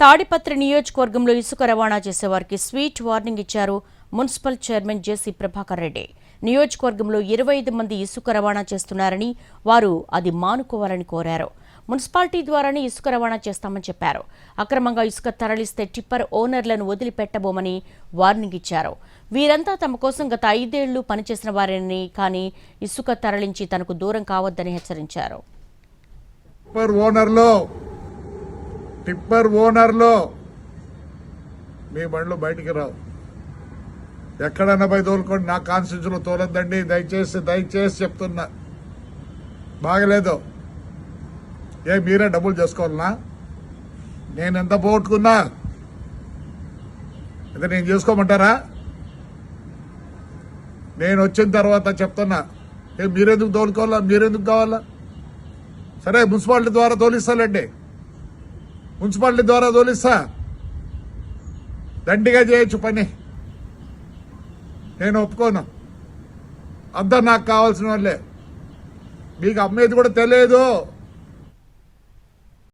తాడిపత్రి నియోజకవర్గంలో ఇసుక రవాణా చేసేవారికి స్వీట్ వార్నింగ్ ఇచ్చారు మున్సిపల్ చైర్మన్ జేసీ ప్రభాకర్ రెడ్డి. నియోజకవర్గంలో ఇరవై ఐదు మంది ఇసుక రవాణా చేస్తున్నారని వారు అది మానుకోవాలని కోరారు. మున్సిపాలిటీ ద్వారానే ఇసుక రవాణా చేస్తామని చెప్పారు. అక్రమంగా ఇసుక తరలిస్తే టిప్పర్ ఓనర్లను వదిలిపెట్టబోమని వార్నింగ్ ఇచ్చారు. వీరంతా తమ కోసం గత ఐదేళ్ళు పనిచేసిన వారని కానీ ఇసుక తరలించి తనకు దూరం కావద్దని హెచ్చరించారు. ఓనర్లో టిప్పర్ ఓనర్లో మీ బండ్లు బయటికి రావు. ఎక్కడన్నా పోయి తోలుకోండి నా కాన్స్టిట్యూన్సీలో తోలొద్దండి దయచేసి దయచేసి చెప్తున్నా. బాగలేదు. ఏ మీరే డబ్బులు చేసుకోవాలనా? నేను ఎంత పోగొట్టుకున్నా? ఇది నేను చేసుకోమంటారా? నేను వచ్చిన తర్వాత చెప్తున్నా. ఏ మీరెందుకు తోలుకోవాలా? మీరెందుకు కావాలా? సరే మున్సిపాలిటీ ద్వారా తోలిస్తానండి మున్సిపాలిటీ ద్వారా తోలిస్తా. దండిగా చేయొచ్చు పని. నేను ఒప్పుకోను. అంతా నాకు కావాల్సిన వాళ్ళే. మీకు అమ్మేది కూడా తెలియదు.